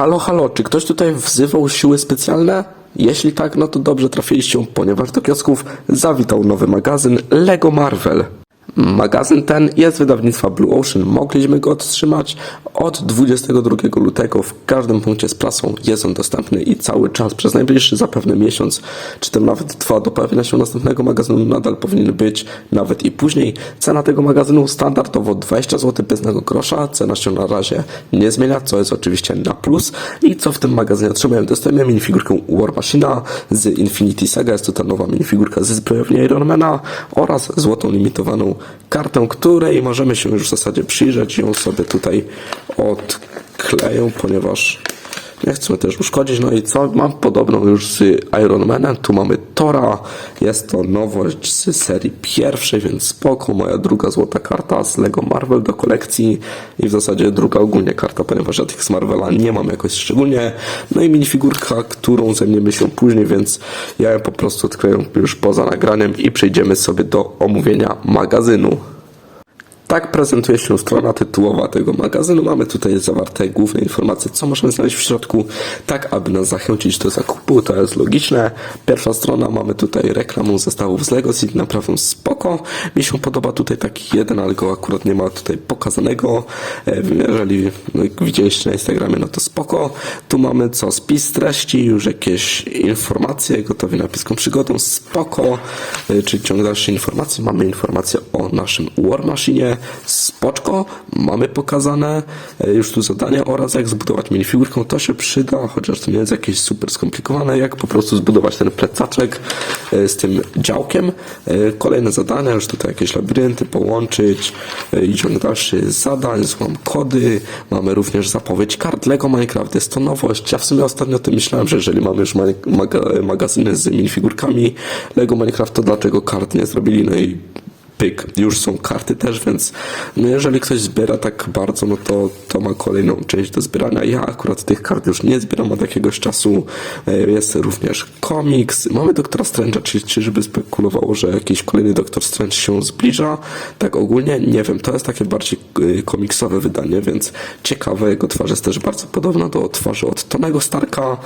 Halo, halo, czy ktoś tutaj wzywał siły specjalne? Jeśli tak, no to dobrze trafiliście, ponieważ do kiosków zawitał nowy magazyn LEGO Marvel. Magazyn ten jest wydawnictwa Blue Ocean. Mogliśmy go otrzymać od 22 lutego. W każdym punkcie z prasą jest on dostępny i cały czas przez najbliższy zapewne miesiąc, czy tam nawet dwa do pojawienia się następnego magazynu nadal powinien być, nawet i później. Cena tego magazynu standardowo 20 zł bez tego grosza. Cena się na razie nie zmienia, co jest oczywiście na plus. I co w tym magazynie otrzymałem? Dostajemy minifigurkę War Machina z Infinity Saga. Jest to ta nowa minifigurka ze zbrojowni Ironmana oraz złotą limitowaną kartę, której możemy się już w zasadzie przyjrzeć. Ją sobie tutaj odkleję, ponieważ nie chcemy też uszkodzić. No i co? Mam podobną już z Iron Manem. Tu mamy Tora. Jest to nowość z serii pierwszej, więc spoko. Moja druga złota karta z Lego Marvel do kolekcji i w zasadzie druga ogólnie karta, ponieważ ja tych z Marvela nie mam jakoś szczególnie. No i minifigurka, którą zajmiemy się później, więc ja ją po prostu odkleję już poza nagraniem i przejdziemy sobie do omówienia magazynu. Tak prezentuje się strona tytułowa tego magazynu. Mamy tutaj zawarte główne informacje, co możemy znaleźć w środku, tak aby nas zachęcić do zakupu. To jest logiczne. Pierwsza strona, mamy tutaj reklamę zestawów z Lego City, naprawdę spoko. Mi się podoba tutaj taki jeden, ale go akurat nie ma tutaj pokazanego. E, Jeżeli no, widzieliście na Instagramie, no to spoko. Tu mamy co? Spis treści, już jakieś informacje, gotowi napiską przygodą, spoko. E, Czyli ciąg dalszych informacji. Mamy informacje o naszym War Machine, spoczko. Mamy pokazane e, już tu zadania oraz jak zbudować minifigurkę. To się przyda, chociaż to nie jest jakieś super skomplikowane, jak po prostu zbudować ten plecaczek e, z tym działkiem. E, Kolejne zadania, już tutaj jakieś labirynty połączyć i ciąg dalszy zadań, złam kody. Mamy również zapowiedź kart Lego Minecraft. Jest to nowość. Ja w sumie ostatnio o tym myślałem, że jeżeli mamy już magazyny z minifigurkami Lego Minecraft, to dlaczego kart nie zrobili? No i pyk, już są karty też, więc no jeżeli ktoś zbiera tak bardzo, no to, to ma kolejną część do zbierania. Ja akurat tych kart już nie zbieram od jakiegoś czasu. E, Jest również komiks. Mamy Doktora Strange'a, czyli czyżby spekulowało, że jakiś kolejny Doktor Strange się zbliża. Tak ogólnie, nie wiem, to jest takie bardziej y, komiksowe wydanie, więc ciekawe. Jego twarz jest też bardzo podobna do twarzy od Tonego Starka.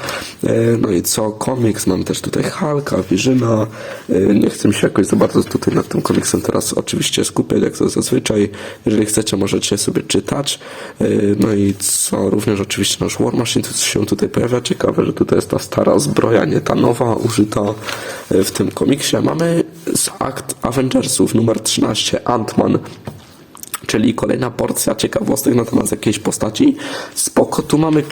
E, No i co? Komiks, mamy też tutaj Hulka, Wirzyna. E, Nie chcę mi się jakoś za bardzo tutaj nad tym komiksem teraz oczywiście skupiać, jak to zazwyczaj. Jeżeli chcecie, możecie sobie czytać. E, No i co? Również oczywiście nasz War Machine się tutaj pojawia. Ciekawe, że tutaj jest ta stara zbroja, nie ta nowa, użyta e, w tym komiksie. Mamy z akt Avengersów numer 13 Ant-Man czyli kolejna porcja ciekawostek na temat jakiejś postaci. Spoko, tu mamy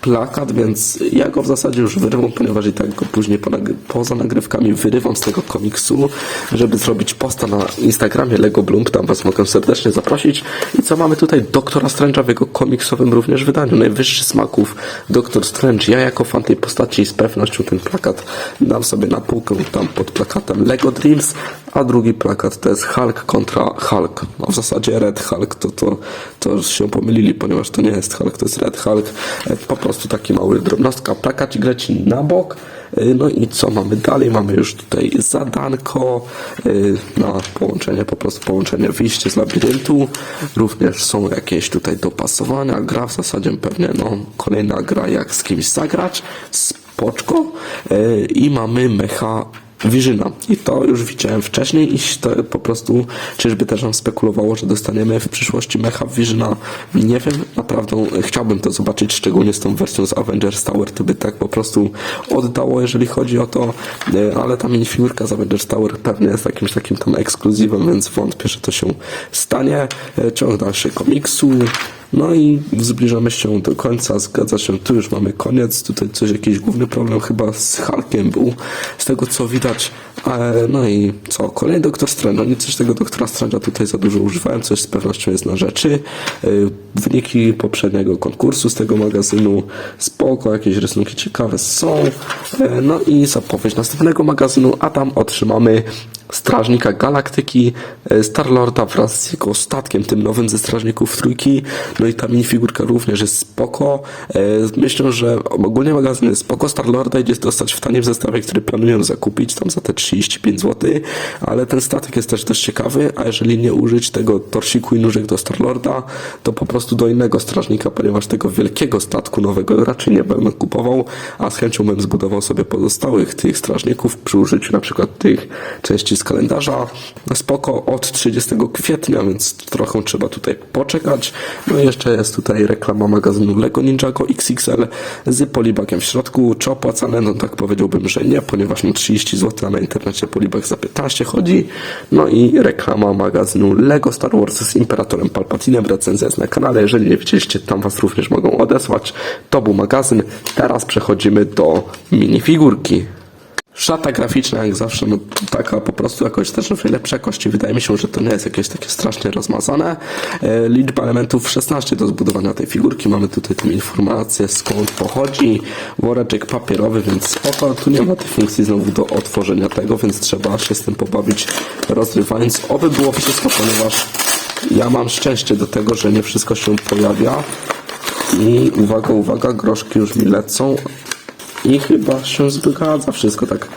plakat, więc ja go w zasadzie już wyrywam, ponieważ i tak go później po nagry- poza nagrywkami wyrywam z tego komiksu, żeby zrobić posta na Instagramie Lego Bloom, tam was mogę serdecznie zaprosić. I co mamy tutaj? Doktora Strange'a w jego komiksowym również wydaniu, najwyższy smaków Doktor Strange. Ja jako fan tej postaci z pewnością ten plakat dam sobie na półkę tam pod plakatem Lego Dreams, a drugi plakat to jest Hulk kontra Hulk. No w zasadzie Red Hulk to, to, to się pomylili, ponieważ to nie jest Hulk, to jest Red Hulk. E, Po prostu taki mały drobnostka, plakacik leci na bok. E, No i co mamy dalej? Mamy już tutaj zadanko e, na połączenie, po prostu połączenie wyjście z labiryntu. Również są jakieś tutaj dopasowania. Gra w zasadzie pewnie, no kolejna gra jak z kimś zagrać. Spoczko. E, I mamy mecha Wirzyna. I to już widziałem wcześniej i to po prostu czyżby też nam spekulowało, że dostaniemy w przyszłości mecha Wirzyna. Nie wiem, naprawdę chciałbym to zobaczyć, szczególnie z tą wersją z Avengers Tower, to by tak po prostu oddało, jeżeli chodzi o to, e, ale ta minifigurka z Avengers Tower pewnie jest jakimś takim tam ekskluzywem, więc wątpię, że to się stanie. E, Ciąg dalszy komiksu. No i zbliżamy się do końca, zgadza się, tu już mamy koniec, tutaj coś, jakiś główny problem chyba z Hulkiem był, z tego co widać, e, no i co, kolejny Doktor Strange, no nic też tego Doktora Strange'a tutaj za dużo używałem, coś z pewnością jest na rzeczy, e, wyniki poprzedniego konkursu z tego magazynu, spoko, jakieś rysunki ciekawe są, e, no i zapowiedź następnego magazynu, a tam otrzymamy Strażnika Galaktyki, e, Starlorda wraz z jego statkiem, tym nowym ze Strażników Trójki. No i ta minifigurka również jest spoko. E, Myślę, że ogólnie magazyn jest spoko. Starlorda idzie dostać w tanim zestawie, który planuję zakupić, tam za te 35 zł, ale ten statek jest też dość ciekawy, a jeżeli nie użyć tego torsiku i nóżek do Starlorda, to po prostu do innego strażnika, ponieważ tego wielkiego statku nowego raczej nie będę kupował, a z chęcią bym zbudował sobie pozostałych tych strażników przy użyciu na przykład tych części z kalendarza. Spoko od 30 kwietnia, więc trochę trzeba tutaj poczekać. No i jeszcze jest tutaj reklama magazynu Lego Ninjago XXL z polibagiem w środku. Czy opłacane? No tak powiedziałbym, że nie, ponieważ no 30 zł, na internecie polibag za 15 chodzi. No i reklama magazynu Lego Star Wars z Imperatorem Palpatinem. Recenzja jest na kanale. Jeżeli nie widzieliście, tam was również mogą odesłać. To był magazyn. Teraz przechodzimy do minifigurki. Szata graficzna, jak zawsze, no taka po prostu jakoś też w lepszej jakości. Wydaje mi się, że to nie jest jakieś takie strasznie rozmazane. E, liczba elementów 16 do zbudowania tej figurki. Mamy tutaj tę informację, skąd pochodzi. Woreczek papierowy, więc spoko. Tu nie ma tej funkcji znowu do otworzenia tego, więc trzeba się z tym pobawić rozrywając. Oby było wszystko, ponieważ ja mam szczęście do tego, że nie wszystko się pojawia. I uwaga, uwaga, groszki już mi lecą. I chyba się zgadza wszystko tak.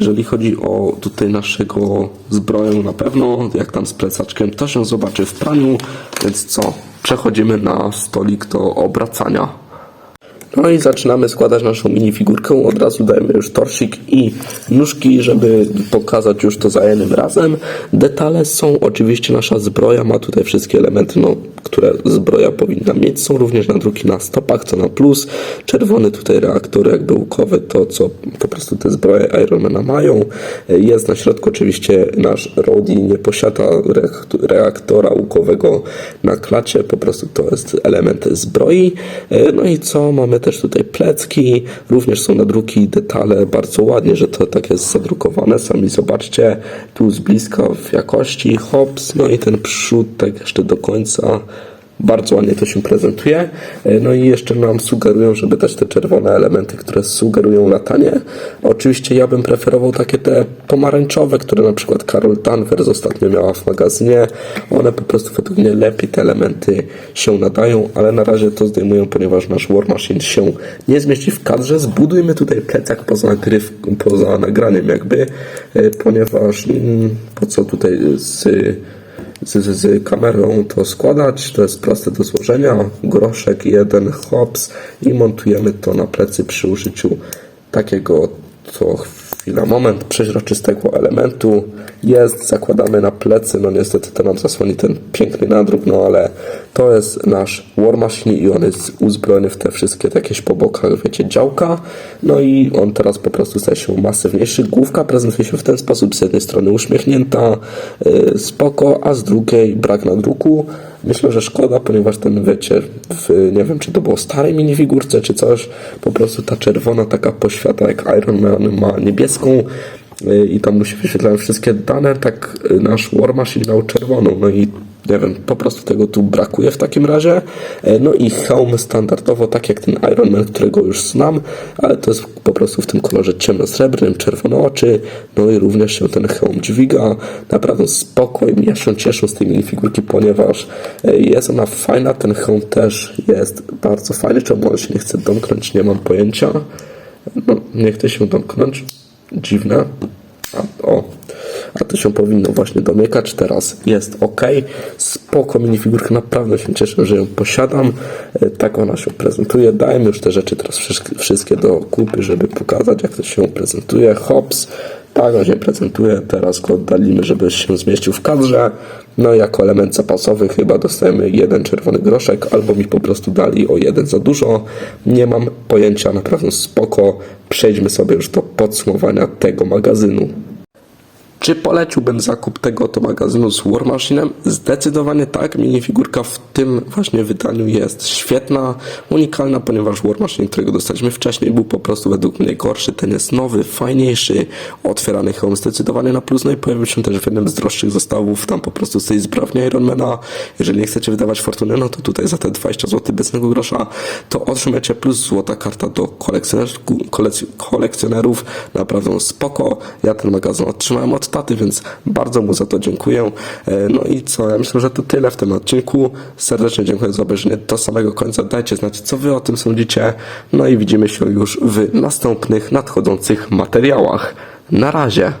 Jeżeli chodzi o tutaj naszego zbroję na pewno, jak tam z plecaczkiem, to się zobaczy w praniu, więc co? Przechodzimy na stolik do obracania. No i zaczynamy składać naszą minifigurkę. Od razu dajemy już torsik i nóżki, żeby pokazać już to za jednym razem. Detale są oczywiście nasza zbroja, ma tutaj wszystkie elementy, no, które zbroja powinna mieć. Są również nadruki na stopach, co na plus. Czerwony tutaj reaktor jakby łukowy, to co po prostu te zbroje Ironmana mają. Jest na środku oczywiście nasz Rodi, nie posiada reaktora łukowego na klacie, po prostu to jest element zbroi. No i co? Mamy też tutaj plecki, również są nadruki detale, bardzo ładnie, że to tak jest zadrukowane, sami zobaczcie, tu z bliska w jakości, hops, no i ten przód tak jeszcze do końca, bardzo ładnie to się prezentuje. E, No i jeszcze nam sugerują, żeby dać te czerwone elementy, które sugerują latanie. Oczywiście ja bym preferował takie te pomarańczowe, które na przykład Carol Danvers ostatnio miała w magazynie. One po prostu według mnie lepiej te elementy się nadają, ale na razie to zdejmują, ponieważ nasz War Machine się nie zmieści w kadrze. Zbudujmy tutaj plecak poza, nagryw, poza nagraniem jakby, e, ponieważ mm, po co tutaj z z, z, kamerą to składać. To jest proste do złożenia. Groszek jeden, hops i montujemy to na plecy przy użyciu takiego to chwila, moment przeźroczystego elementu. Jest, zakładamy na plecy, no niestety to nam zasłoni ten piękny nadruk, no ale to jest nasz War Machine i on jest uzbrojony w te wszystkie jakieś po bokach, wiecie, działka, no i on teraz po prostu staje się masywniejszy, główka prezentuje się w ten sposób, z jednej strony uśmiechnięta, yy, spoko, a z drugiej brak nadruku, Myślę, że szkoda, ponieważ ten, wiecie, w, nie wiem, czy to było starej minifigurce, czy coś, po prostu ta czerwona taka poświata, jak Iron Man ma niebieską y, i tam mu się wyświetlają wszystkie dane, tak y, nasz War Machine miał czerwoną, no i nie wiem, po prostu tego tu brakuje w takim razie. E, No i hełm standardowo, tak jak ten Iron Man, którego już znam, ale to jest po prostu w tym kolorze ciemnosrebrnym, czerwone oczy, no i również się ten hełm dźwiga. Naprawdę spokojnie, ja się cieszę z tej minifigurki, ponieważ e, jest ona fajna, ten hełm też jest bardzo fajny, czemu on się nie chce domknąć, nie mam pojęcia. No, nie chce się domknąć, dziwne. A, o, a to się powinno właśnie domykać. Teraz jest ok. Spoko minifigurka, naprawdę się cieszę, że ją posiadam. E, Tak ona się prezentuje. Dajmy już te rzeczy teraz wszystkie- do kupy, żeby pokazać, jak to się prezentuje. Hops. Tak on się prezentuje. Teraz go oddalimy, żeby się zmieścił w kadrze. No i jako element zapasowy chyba dostajemy jeden czerwony groszek, albo mi po prostu dali o jeden za dużo. Nie mam pojęcia, naprawdę spoko. Przejdźmy sobie już do podsumowania tego magazynu. Czy poleciłbym zakup tego to magazynu z War Machine'em? Zdecydowanie tak. Minifigurka w tym właśnie wydaniu jest świetna, unikalna, ponieważ War Machine, którego dostaliśmy wcześniej, był po prostu według mnie gorszy. Ten jest nowy, fajniejszy, otwierany hełm zdecydowanie na plus. No i pojawił się też w jednym z droższych zestawów, tam po prostu z tej zbrowni Ironmana. Jeżeli nie chcecie wydawać fortuny, no to tutaj za te 20 zł bez jednego grosza, to otrzymacie plus złota karta do kolekcjonerów. Naprawdę spoko. Ja ten magazyn otrzymałem od więc bardzo mu za to dziękuję. E, No i co, ja myślę, że to tyle w tym odcinku. Serdecznie dziękuję za obejrzenie do samego końca. Dajcie znać, co wy o tym sądzicie. No i widzimy się już w następnych nadchodzących materiałach. Na razie.